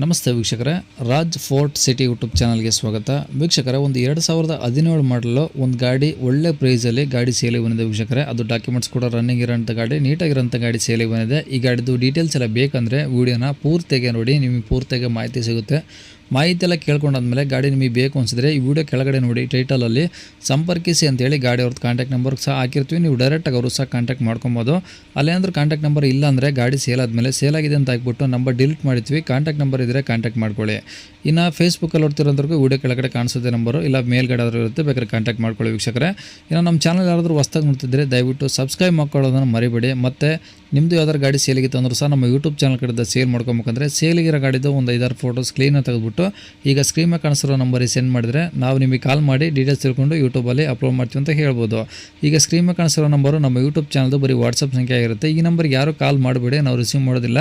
ನಮಸ್ತೆ ವೀಕ್ಷಕರೇ, Raj fort city YouTube ಚಾನಲ್ಗೆ ಸ್ವಾಗತ. ವೀಕ್ಷಕರೇ, ಒಂದು ಎರಡು ಸಾವಿರದ ಹದಿನೇಳು ಮಾಡಲು ಒಂದು ಗಾಡಿ, ಒಳ್ಳೆ ಪ್ರೈಸಲ್ಲಿ ಗಾಡಿ ಸೇಲಿಗೆ ಬಂದಿದೆ ವೀಕ್ಷಕರೇ. ಅದು ಡಾಕ್ಯುಮೆಂಟ್ಸ್ ಕೂಡ ರನ್ನಿಂಗ್ ಇರೋಂಥ ಗಾಡಿ ನೀಟಾಗಿರೋಂಥ ಗಾಡಿ ಸೇಲಿಗೆ ಬಂದಿದೆ. ಈ ಗಾಡಿದು ಡೀಟೇಲ್ಸ್ ಎಲ್ಲ ಬೇಕಂದರೆ ವೀಡಿಯೋನ ಪೂರ್ತಿಯಾಗಿ ನೋಡಿ, ನಿಮಗೆ ಪೂರ್ತಿಯಾಗಿ ಮಾಹಿತಿ ಸಿಗುತ್ತೆ. ಮಾಹಿತಿ ಎಲ್ಲ ಕೇಳ್ಕೊಂಡಾದ್ಮೇಲೆ ಗಾಡಿ ನಿಮಗೆ ಬೇಕು ಅನಿಸಿದ್ರೆ ಈ ವಿಡಿಯೋ ಕೆಳಗಡೆ ನೋಡಿ ಟೈಟಲಲ್ಲಿ ಸಂಪರ್ಕಿಸಿ ಅಂತೇಳಿ ಗಾಡಿ ಅವ್ರದ್ದು ಕಾಂಟ್ಯಾಕ್ಟ್ ನಂಬರ್ ಸಹ ಹಾಕಿರ್ತೀವಿ. ನೀವು ಡೈರೆಕ್ಟಾಗಿ ಅವರು ಸಹ ಕಾಂಟ್ಯಾಕ್ಟ್ ಮಾಡ್ಕೊಬೋದು. ಅಲ್ಲೇನಾದ್ರೂ ಕಾಂಟ್ಯಾಕ್ಟ್ ನಂಬರ್ ಇಲ್ಲ ಅಂದರೆ ಗಾಡಿ ಸೇಲ್ ಆದಮೇಲೆ ಸೇಲ್ ಆಗಿದೆ ಅಂತ ಹಾಕ್ಬಿಟ್ಟು ನಂಬರ್ ಡಿಲೀಟ್ ಮಾಡಿದ್ವಿ ಕಾಂಟ್ಯಾಕ್ಟ್ ನಂಬರ್ ಇದ್ದರೆ ಕಾಂಟ್ಯಾಕ್ಟ್ ಮಾಡ್ಕೊಳ್ಳಿ. ಇನ್ನು ಫೇಸ್ಬುಕ್ಕಲ್ಲಿ ನೋಡ್ತಿರೋದ್ರಿಗೂ ವಿಡಿಯೋ ಕೆಳಗಡೆ ಕಾಣಿಸುತ್ತೆ ನಂಬರು ಇಲ್ಲ ಮೇಲ್ಗಡೆ ಆದರೂ ಇರುತ್ತೆ, ಬೇಕಾದ್ರೆ ಕಾಂಟ್ಯಾಕ್ಟ್ ಮಾಡ್ಕೊಳ್ಳಿ ವೀಕ್ಷಕರೇ. ಇನ್ನು ನಮ್ಮ ಚಾನಲ್ ಯಾರಾದರೂ ಹೊಸ್ದಾಗಿ ನೋಡ್ತಿದ್ರೆ ದಯವಿಟ್ಟು ಸಬ್ಸ್ಕ್ರೈಬ್ ಮಾಡ್ಕೊಳ್ಳೋದನ್ನು ಮರಿಬೇಡಿ. ಮತ್ತು ನಿಮ್ಮದು ಯಾವ್ದಾರು ಗಾಡಿ ಸೇಲಿಗಿತ್ತು ಅಂದರೂ ಸಹ ನಮ್ಮ ಯೂಟ್ಯೂಬ್ ಚಾನಲ್ ಕಡೆದ ಸೇಲ್ ಮಾಡ್ಕೊಬೇಕಂದ್ರೆ ಸೇಲಿಗಿರೋ ಗಾಡಿದು ಒಂದು ಐದಾರು ಫೋಟೋಸ್ ಕ್ಲೀನಾಗಿ ತೆಗೆದುಬಿಟ್ಟು ಈಗ ಸ್ಕ್ರೀನ್ ಮೇಲೆ ಕಾಣಿಸಿರೋ ನಂಬರಿಗೆ ಸೆಂಡ್ ಮಾಡಿದ್ರೆ ನಾವು ನಿಮಗೆ ಕಾಲ್ ಮಾಡಿ ಡೀಟೇಲ್ಸ್ ತಿಳ್ಕೊಂಡು ಯೂಟ್ಯೂಬಲ್ಲಿ ಅಪ್ಲೋಡ್ ಮಾಡ್ತೀವಿ ಅಂತ ಹೇಳ್ಬೋದು. ಈಗ ಸ್ಕ್ರೀನ್ ಮೇಲೆ ಕಾಣಿಸಿರೋ ನಂಬರು ನಮ್ಮ ಯೂಟ್ಯೂಬ್ ಚಾನಲ್ದು ಬರೀ ವಾಟ್ಸಪ್ ಸಂಖ್ಯೆ ಆಗಿರುತ್ತೆ. ಈ ನಂಬರ್ಗೆ ಯಾರು ಕಾಲ್ ಮಾಡಬೇಡಿ ನಾವು ರಿಸೀವ್ ಮಾಡೋದಿಲ್ಲ.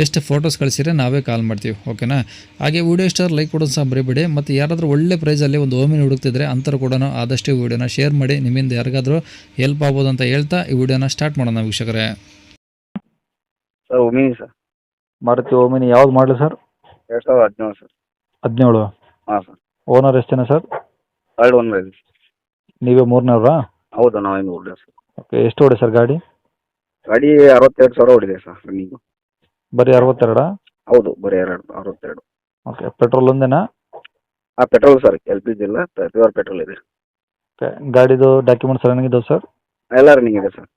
ಜಸ್ಟ್ ಫೋಟೋಸ್ ಕಳಿಸಿದ್ರೆ ನಾವೇ ಕಾಲ್ ಮಾಡ್ತೀವಿ ಓಕೆನಾ ಹಾಗೆ ವೀಡಿಯೋ ಸ್ಟಾರ್ ಲೈಕ್ ಕೊಡೋದು ಸಹ ಬರಿಬಿಡಿ ಮತ್ತು ಯಾರಾದರೂ ಒಳ್ಳೆ ಪ್ರೈಸಲ್ಲಿ ಒಂದು ಓಮಿನ ಹುಡುಕ್ತಿದ್ರೆ ಅಂತರ ಕೂಡ ಆದಷ್ಟು ವೀಡಿಯೋನ ಶೇರ್ ಮಾಡಿ ನಿಮ್ಮಿಂದ ಯಾರಿಗಾದರೂ ಹೆಲ್ಪ್ ಆಗ್ಬೋದು ಅಂತ ಹೇಳ್ತಾ ಈ ವಿಡಿಯೋನ ಸ್ಟಾರ್ಟ್ ಮಾಡೋಣ ವೀಕ್ಷಕರೇ. Sir Omni sir. Maruti Omni ಯಾವ್ದು ಮಾಡಲಿ ಸರ್? ಎರಡು ಸಾವಿರದ ಹದಿನೇಳು ಸರ್. ಹದಿನೇಳು. ಹಾಂ ಸರ್ ಓನರ್ ಎಷ್ಟೇನಾ ಜನ ಸರ್ ಎರಡು ಒನ್ ಇದೆ ನೀವೇ ಮೂರನೇವ್ರಾ? ಹೌದು ಹೊಡಿದೆ ಸರ್ ಓಕೆ ಎಷ್ಟು ಓಡಿ ಸರ್ ಗಾಡಿ? ಗಾಡಿ ಅರವತ್ತೆರಡು ಸಾವಿರ ಹೊಡಿದೆ ಸರ್ ರನ್ನಿಂಗು ಬರೀ ಅರವತ್ತೆರಡಾ? ಹೌದು ಬರೀ ಎರಡು ಅರವತ್ತೆರಡು. ಓಕೆ ಪೆಟ್ರೋಲ್ ಒಂದೇನಾ? ಹಾಂ petrol sir L P G ಇಲ್ಲ ಪ್ಯೂರ್ ಪೆಟ್ರೋಲ್ ಇದೆ. ಓಕೆ ಗಾಡಿದು ಡಾಕ್ಯುಮೆಂಟ್ಸ್ ರನ್ನಿಂಗ್ ಸರ್ ಎಲ್ಲ ರನ್ನಿಂಗ್ ಇದೆ ಸರ್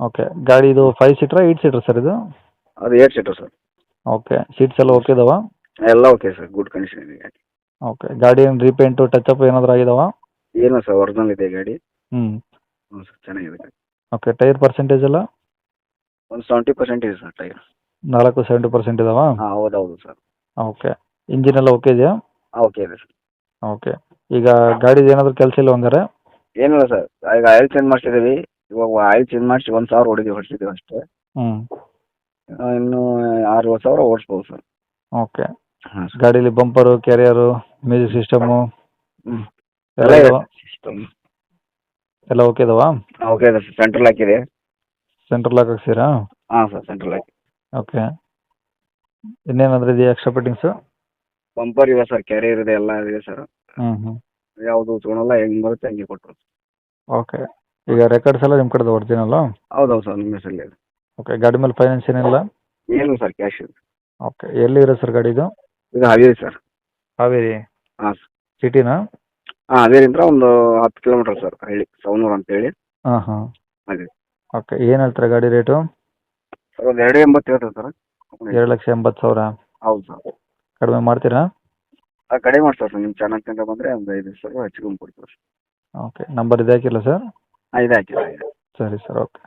ಓಕೆ ಗಾಡಿದು ಫೈವ್ ಸೀಟ್ರಾ ಏಯ್ಟ್ ಸೀಟ್ರ್ ಸರ್ ಇದು? ಅದು eight seater sir okay seats ಎಲ್ಲ ಓಕೆ ಇದಾವ? ಎಲ್ಲ ಓಕೆ ಸರ್ ಗುಡ್ ಕಂಡೀಷನ್ ಇದೆ ಗಾಡಿ. ಓಕೆ ಗಾಡಿ ಏನು ರೀಪೇಂಟು ಟಚಪ್ ಏನಾದರೂ ಆಗಿದಾವ? ಏನು ಸರ್ ಒರಿಜಿನಲ್ ಇದೆ ಗಾಡಿ. ಹ್ಞೂ ಹ್ಞೂ ಸರ್ ಚೆನ್ನಾಗಿದೆ ಗಾಡಿ. ಓಕೆ ಟೈರ್ ಪರ್ಸೆಂಟೇಜ್ ಎಲ್ಲ? ಒಂದು ಸೆವೆಂಟಿ ಪರ್ಸೆಂಟ್ ಇದೆ ಸರ್ ಟೈರ್ ನಾಲ್ಕು ಸೆವೆಂಟಿ ಪರ್ಸೆಂಟ್ ಇದಾವ? ಹಾಂ ಹೌದು ಹೌದು ಸರ್ ಓಕೆ ಇಂಜಿನ್ ಎಲ್ಲ ಓಕೆ ಇದೆಯಾ? ಓಕೆ ಇದೆ ಸರ್ ಓಕೆ ಈಗ ಗಾಡಿದು ಏನಾದರೂ ಕೆಲಸ ಇಲ್ಲ ಹಂಗಾರೆ ಏನಿಲ್ಲ ಸರ್ ಈಗ ಆಯಿಲ್ ಚೇಂಜ್ ಮಾಡಿಸಿದ್ದೀವಿ. ಇವಾಗ ಆಯಿಲ್ ಚೇಂಜ್ ಮಾಡಿಸಿ ಒಂದು ಸಾವಿರ ಹೊಡಿದೀವಿ ಹೊಡಿಸಿದ್ದೀವಿ ಅಷ್ಟೇ. ಹ್ಞೂ ಇನ್ನು ಏಳು ಸಾವಿರ ಓಡಿಸ್ಬೋದು ಸರ್ ಓಕೆ ಹಾಂ ಸರ್. ಗಾಡೀಲಿ ಬಂಪರು ಕ್ಯಾರಿಯರು ಮ್ಯೂಸಿಕ್ ಸಿಸ್ಟಮು. ಎಲ್ಲ ಇದಾವ? ಎಲ್ಲ ಓಕೆ ಇದಾವಾ? ಓಕೆ ಇದೆ ಸರ್. ಸೆಂಟ್ರಲ್ ಹಾಕಿದೆ ಸೆಂಟ್ರಲ್ ಲಾಕ್ ಹಾಕ್ಸಿರಾ? ಹಾಂ ಸರ್ ಸೆಂಟ್ರಲ್ ಹಾಕಿ ಓಕೆ ಇನ್ನೇನಾದ್ರೂ ಇದೆಯಾ ಎಕ್ಸ್ಟ್ರಾ ಫಿಟ್ಟಿಂಗ್ಸು ಬಂಪರ್ ಇದೆ ಸರ್ ಕ್ಯಾರಿಯರ್ ಇದೆ ಎಲ್ಲ ಇದೆ ಸರ್. ಹ್ಞೂ ಹ್ಞೂ ಯಾವುದು ತೊಗೊಳಲ್ಲ ಹೆಂಗೆ ಬರುತ್ತೆ ಹಂಗೆ ಕೊಟ್ಟರು ಓಕೆ ಈಗ ರೆಕಾರ್ಡ್ಸ್ ಎಲ್ಲ ನಿಮ್ಮ ಕಡೆದು ಒರಿಜಿನಲ್ಲ? ಹೌದು ಹೌದು ಸರ್ ನಿಮ್ಮ ಹೆಸರಲ್ಲಿ ಇದೆ ಓಕೆ ಗಾಡಿ ಮೇಲೆ ಫೈನಾನ್ಸ್ ಏನಿಲ್ಲ? ಏನು ಸರ್ ಕ್ಯಾಶ್ ಇದೆ. ಓಕೆ ಎಲ್ಲಿ ಇರೋ ಸರ್ ಗಾಡಿ ಇದು ಇದು ಹಾವೇರಿ ಸರ್. ಹಾವೇರಿ? ಹಾಂ ಸರ್. ಸಿಟಿನಾ? ಹಾಂ ಹಾವೇರಿಂದ ಒಂದು ಹತ್ತು ಕಿಲೋಮೀಟರ್ ಸರ್ ಹಳ್ಳಿ ಸವನೂರು ಅಂತೇಳಿ. ಹಾಂ ಹಾಂ. ಅದೇ. ಓಕೆ ಏನು ಹೇಳ್ತಾರೆ ಗಾಡಿ ರೇಟು? ಸರ್ ಒಂದು ಎರಡು ಎಂಬತ್ತು ಹೇಳ್ತಾರೆ ಸರ್? ಎರಡು ಲಕ್ಷ ಎಂಬತ್ತು ಸಾವಿರ. ಹೌದು ಸರ್. ಕಡಿಮೆ ಮಾಡ್ತೀರಾ? ಆ, ಕಡಿಮೆ ಮಾಡ್ತಾರೆ ಸರ್ ನಿಮ್ಮ ಚಾನಲ್ ತನಕ ಬಂದರೆ ಒಂದು ಐದು ಸಾವಿರ ಹೆಚ್ಚಿಗೆ ಕೊಡ್ತೀವಿ ಸರ್. ಓಕೆ ನಂಬರ್ ಇದೆ ಹಾಕಿಲ್ಲ ಸರ್? ಹಾಂ ಇದೆ ಹಾಕಿ ಇದೆ ಸರಿ ಸರ್ ಓಕೆ.